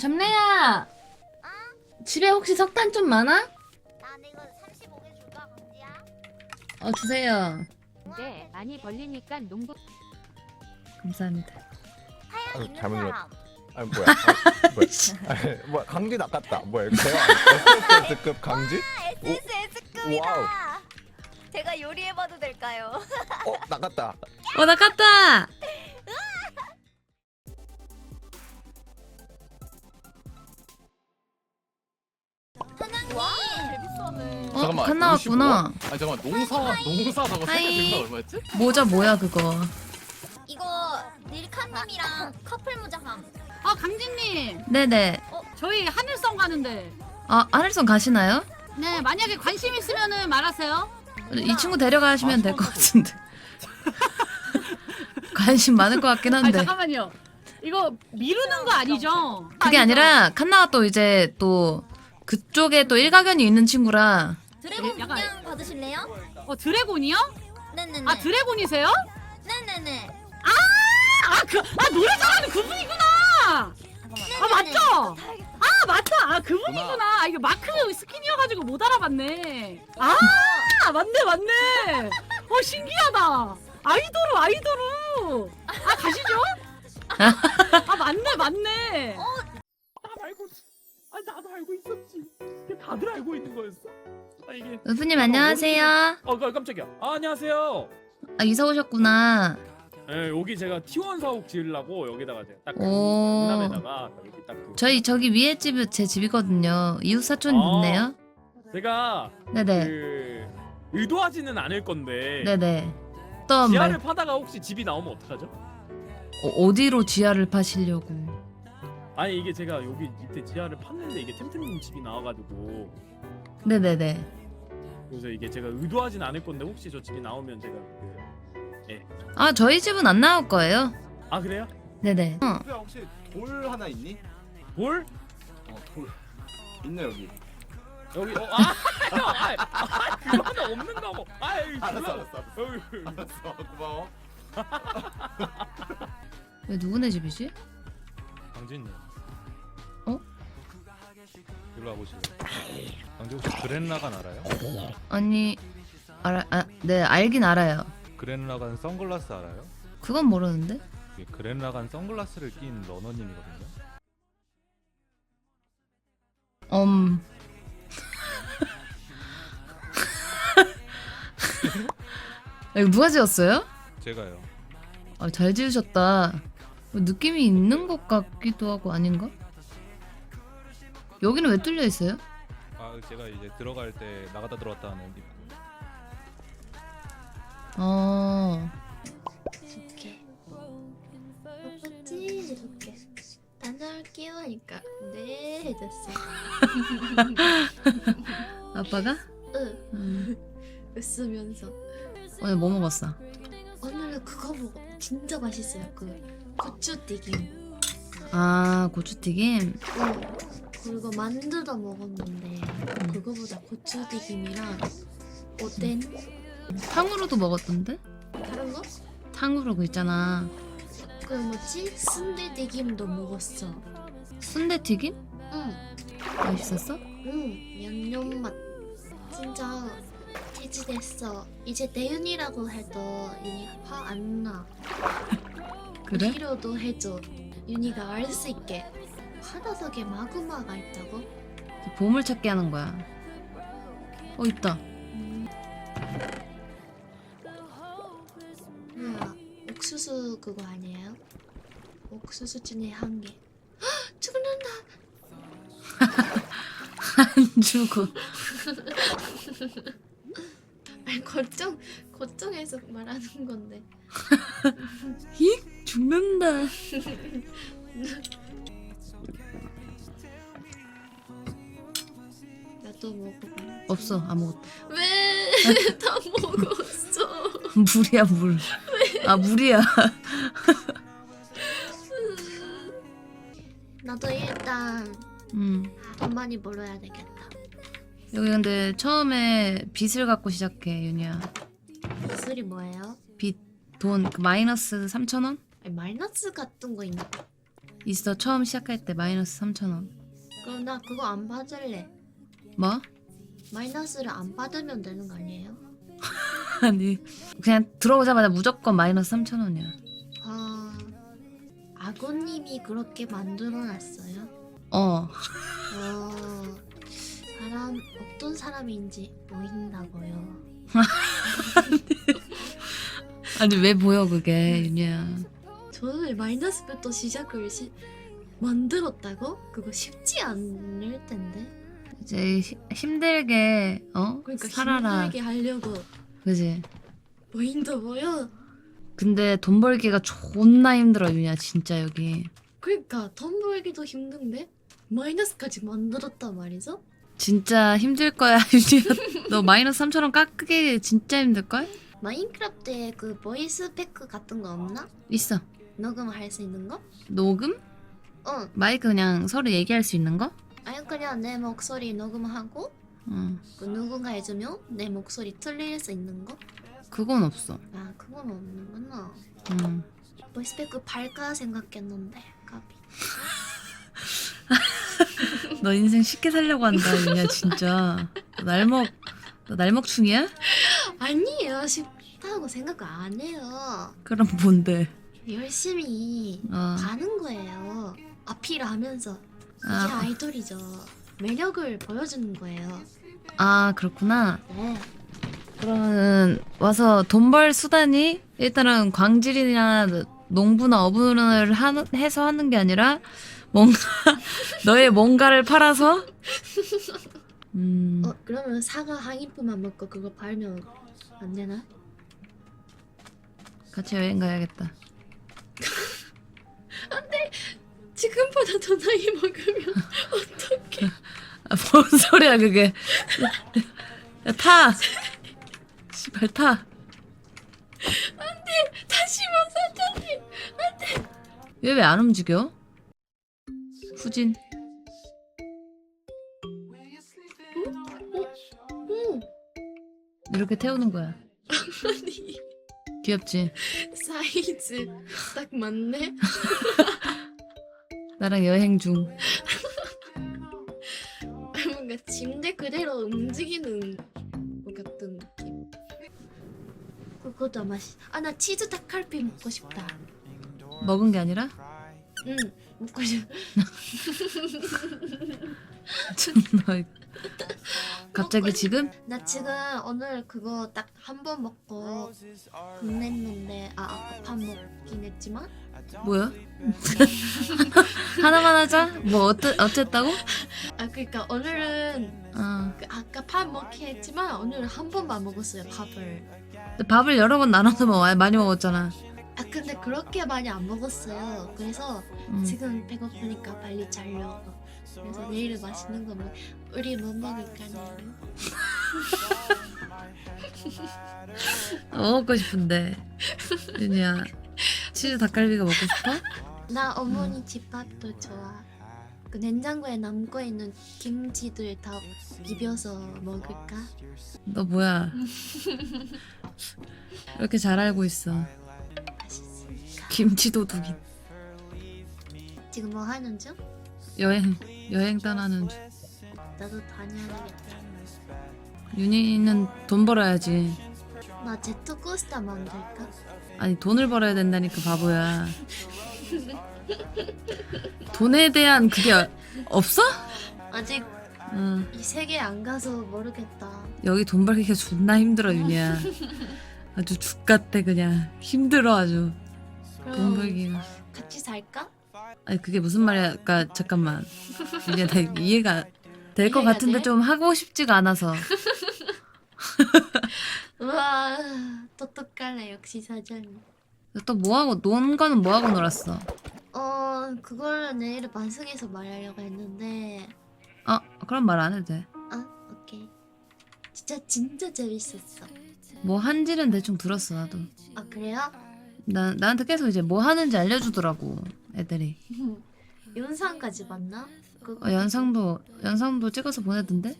점래야 집에 혹시 석탄 좀 많아? 나 이거 35개 줄까 강지야? 어 주세요 근데 많이 벌리니까 농부 감사합니다 하얀 아유, 있는 사람. 아니 뭐야? 아, 뭐야? 아니, 뭐야? 강지 낚았다. 뭐야? 이거 제가 SS급 강지? SSS급이다. 와우. 제가 요리해봐도 될까요? 어 낚았다. 어나 깠다 어? 칸 나왔구나 아니 잠깐만 농사 농사 저거 하이. 세개 얼마였지? 모자 뭐야 그거 이거 릴카님이랑 커플 모자함. 아 강진님 네네 저희 하늘성 가는데 아 하늘선 가시나요? 네 만약에 관심 있으면은 말하세요 이 친구 데려가시면 아, 될것 처음 같은데 관심 많을 것 같긴 아 한데 잠깐만요 이거 미루는 거 아니죠? 그게 아니라 칸나가 또 이제 또 그쪽에 또 일가견이 있는 친구라 드래곤 약간- 분양 받으실래요? 어 드래곤이요? 네네네. 아 드래곤이세요? 네네네. 아그 아 노래 잘하는 그분이구나 아 맞죠? 아 맞다 아 그분이구나 아 이게 마크 스킨이어가지고 못 알아봤네 아 맞네 맞네 어 신기하다 아이돌우 아이돌우 아 가시죠? 아 맞네 맞네 나 말고 아 나도 알고 있었지. 이게 다들 알고 있는 거였어. 아 이게 우프님 안녕하세요 어 깜- 깜짝이야. 아 안녕하세요. 아 이사 오셨구나 예 여기 제가 T1 사옥 지으려고 여기다가 제가 딱 오. 남에다가 여기 딱 그. 저희 저기 위에 집이 제 집이거든요 이웃 사촌 아. 있네요 제가 네네 그 의도하지는 않을 건데 네네 어떤 지하를 말 파다가 혹시 집이 나오면 어떡하죠? 어, 어디로 지하를 파시려고 아니 이게 제가 여기 밑에 지하를 팠는데 이게 템템님 집이 나와가지고 네네네 그래서 이게 제가 의도하진 않을 건데 혹시 저 집이 나오면 제가 그... 아 저희 집은 안 나올 거예요 아 그래요? 네네 어. 야 혹시 돌 하나 있니? 볼? 어 돌. 있네 여기. 여기 어, 아, 아, 아, 그거 하나 없는 거고. 아, 여기 알았어 그거- 알았어 알았어. 여기. 알았어 고마워. 왜 누구네 집이지? 강진님. 어? 일로 와보실래요? 강진 혹시 그랜라간 알아요? 아니 알아 아, 네 알긴 알아요 그랜라간 선글라스 알아요? 그건 모르는데 이게 그랜라간 선글라스를 낀 러너님이거든요. 음 이거 누가 지었어요? 제가요. 아, 잘 지으셨다 느낌이 있는 것 같기도 하고 아닌가? 여기는 왜 뚫려 있어요? 아 제가 이제 들어갈 때 나갔다 들어왔다 하는 입구. 어 이렇게. 어떻지 이렇게. 다녀올게요 하니까 네 해줬어. 아빠가? 응. 음, 웃으면서. 오늘 뭐 먹었어? 오늘은 그거 먹어. 진짜 맛있어요. 그 고추 튀김. 아 고추튀김 응. 그리고 만두도 먹었는데 그거보다 고추 튀김이랑 오뎅 탕후루도 먹었던데? 다른 거? 탕후루 그 있잖아 그 뭐지? 순대 튀김도 먹었어. 순대튀김? 응. 맛있었어? 응. 양념 맛. 진짜 돼지됐어. 이제 대윤이라고 해도 윤이 화 안 나. 그래? 위로도 해줘. 윤이가 알 수 있게. 바닷속에 마그마가 있다고? 보물 찾기 하는 거야 어 있다 음. 뭐야? 옥수수 그거 아니에요? 옥수수 중에 한 개. 헉! 죽는다. 안 주고 아니 걱정 걱정해서 말하는 건데. 죽는다 나도 먹어봐. 없어 아무것도 왜? 다 먹었어. 물이야 물아 물이야 나도 일단 음 돈 많이 벌어야 되겠다. 여기 근데 처음에 빚을 갖고 시작해 윤희야 술이 뭐예요? 빚돈 그 마이너스 3천 원? 아니, 마이너스 같은 거 있나? 있어 처음 시작할 때 마이너스 3,000원. 그럼 나 그거 안 받을래. 뭐? 마이너스를 안 받으면 되는 거 아니에요? 아니 그냥 들어오자마자 무조건 마이너스 3,000원이야. 아 아고님이 그렇게 만들어놨어요. 어. 어 사람 어떤 사람인지 보인다고요. 아니 왜 보여 그게 윤희야. 저는 마이너스부터 시작을 시, 만들었다고? 그거 쉽지 않을 텐데. 이제 히- 힘들게 어 그러니까 살아라. 힘들게 하려고 그지. 보인다고요? 근데 돈 벌기가 존나 힘들어 윤희야 진짜 여기. 그러니까 돈 벌기도 힘든데 마이너스까지 만들었단 말이죠? 진짜 힘들 거야 윤희야. 너 마이너스 3,000원 깎기 진짜 힘들 걸? 마인크래프트에 그 보이스 패크 같은 거 없나? 있어. 녹음할 수 있는 거? 녹음? 어, 마이크 그냥 서로 얘기할 수 있는 거? 아니 그냥 내 목소리 녹음하고 어. 그 누군가 해주면 내 목소리 틀릴 수 있는 거? 그건 없어. 아 그건 없는구나. 음. 보이스 패크 팔까 생각했는데 까비. 너 인생 쉽게 살려고 한다 윤희야 진짜. 너 날먹 너 날먹충이야? 아니에요 쉽다고 생각 안 해요. 그럼 뭔데? 열심히 어. 가는 거예요. 아필하면서 이게 아, 아이돌이죠. 매력을 보여주는 거예요. 아 그렇구나. 네. 그러면 와서 돈 벌 수단이 일단은 광질이나 농부나 어부를 하는, 해서 하는 게 아니라 뭔가 너의 뭔가를 팔아서 음 어 그러면 사과 한 입만 먹고 그거 팔면 안 되나? 같이 여행 가야겠다. 지금보다 더 나이 먹으면 어떡해? 아, 뭔 소리야 그게? 야, 타. 씨발 타. 다시 못 사자니. 얘왜 안 움직여? 후진. 오 이렇게 태우는 거야. 아니 귀엽지? 사이즈 딱 맞네. 나랑 여행 중. 뭔가 침대 그대로 움직이는 것 같은 느낌. 그것도 맛있. 아나 치즈 닭갈비 먹고 싶다. 먹은 게 아니라? 응 먹고 싶. 너 갑자기 지금? 나 지금 오늘 그거 딱 한 번 먹고 끝냈는데 아 아까 밥 먹긴 했지만 뭐야? 하나만 하자? 뭐 어떠, 어쨌다고? 아 그러니까 오늘은 어. 그 아까 밥 먹긴 했지만 오늘은 한 번만 먹었어요 밥을. 근데 밥을 여러 번 나눠서 먹어. 많이 먹었잖아. 아 근데 그렇게 많이 안 먹었어요. 그래서 음. 지금 배고프니까 빨리 자려고. 그래서 내일 맛있는 거 먹. 우리 뭐 먹을까 내일? 먹고 싶은데. 윤이야. 치즈 닭갈비가 먹고 싶어? 나 어머니 집밥도 좋아. 그 냉장고에 남고 있는 김치들 다 비벼서 먹을까? 너 뭐야? 이렇게 잘 알고 있어. 맛있으니까. 김치 도둑이. 지금 뭐 하는 중? 여행 여행 떠나는 중. 나도 다녀야겠다. 윤이는 돈 벌어야지. 나 제트코스터 만들까? 아니 돈을 벌어야 된다니까 바보야. 돈에 대한 그게 없어? 아직 응. 이 세계 안 가서 모르겠다. 여기 돈 벌기가 존나 힘들어 윤이야. 아주 죽같대 그냥 힘들어 아주 돈 그럼 벌기가. 같이 살까? 아니 그게 무슨 말이야? 그러니까 잠깐만 이제 나 이해가 될 것 이해가 같은데 돼? 좀 하고 싶지가 않아서. 우와 똑똑하네 역시 사장님. 또 뭐 하고 논 거는 뭐 하고 놀았어? 어 그걸 내일 반성해서 말하려고 했는데 어 그럼 말 안 해도 돼. 아 오케이 진짜 진짜 재밌었어. 뭐 한지는 대충 들었어 나도. 아 그래요? 나 나한테 계속 이제 뭐 하는지 알려주더라고 애들이. 영상까지 봤나? 그 어, 연상도 연상도 찍어서 보내던데.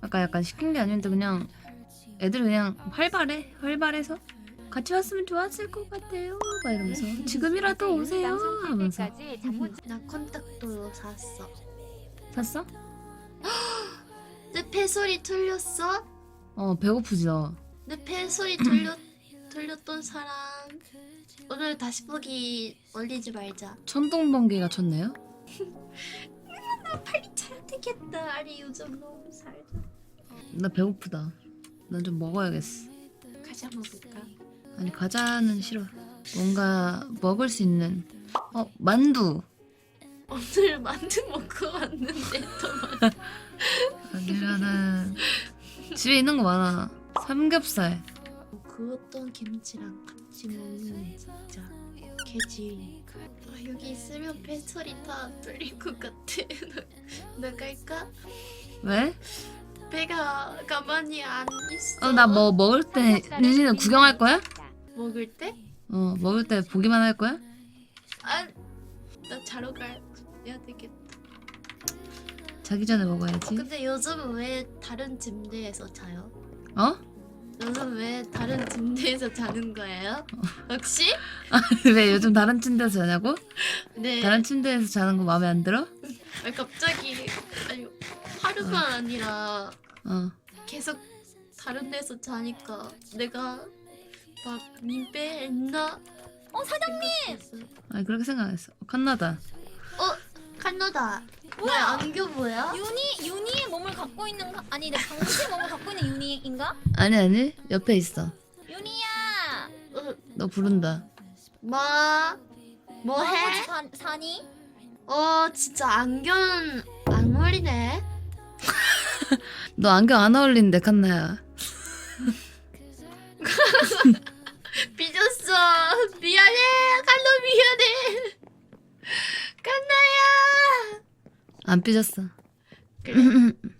아까 약간 시킨 게 아닌데 그냥 애들 그냥 활발해 활발해서 같이 왔으면 좋았을 것 같아요. 막 이러면서 지금이라도 오세요 하면서 나 컨택도 샀어. 샀어? 내 폐소리 틀렸어? 어 배고프지 너. 내 폐소리 틀렸 틀렸던 사람 오늘 다시 보기 올리지 말자. 천둥번개가 쳤네요. 빨리 차야 되겠다. 아니 요즘 너무 살자. 나 배고프다. 난 좀 먹어야겠어. 가자 먹을까? 아니 과자는 싫어. 뭔가 먹을 수 있는 어 만두. 오늘 만두 먹고 왔는데 또 만- 아니면은 집에 있는 거 많아. 삼겹살. 그 어떤 김치랑 같이 먹는 진짜 개지. 아, 여기 있으면 폐소리 다 들릴 것 같아. 나 갈까? 왜? 배가 가만히 안 있어. 어 나 뭐 먹을 때 윤진이 구경할 거야? 먹을 때? 어 먹을 때 보기만 할 거야? 아, 나 자러 가야 되겠다. 자기 전에 먹어야지. 근데 요즘 왜 다른 침대에서 자요? 어? 요즘 왜 다른 침대에서 자는 거예요? 혹시? 왜 요즘 다른 침대에서 자냐고? 네. 다른 침대에서 자는 거 마음에 안 들어? 아니, 갑자기 아니 하루만 아니라 어. 계속 다른 데서 자니까 내가 막 민폐했나? 어 사장님! 아니 그렇게 생각했어. 어, 칸나다. 어 칸나다. 왜 안겨 뭐야? 유니 유니의 몸을 갖고 있는 가- 아니 내 방구의 몸을 갖고 있는 유니인가? 아니 아니 옆에 있어. 유니야. 어, 너 부른다. 뭐? 뭐 해? 사, 사니? 어 진짜 안경 안 어울리네. 너 안경 안 어울리는데 칸나야. 삐졌어. 미안해. 칼로 미안해. 칸나야. 안 삐졌어.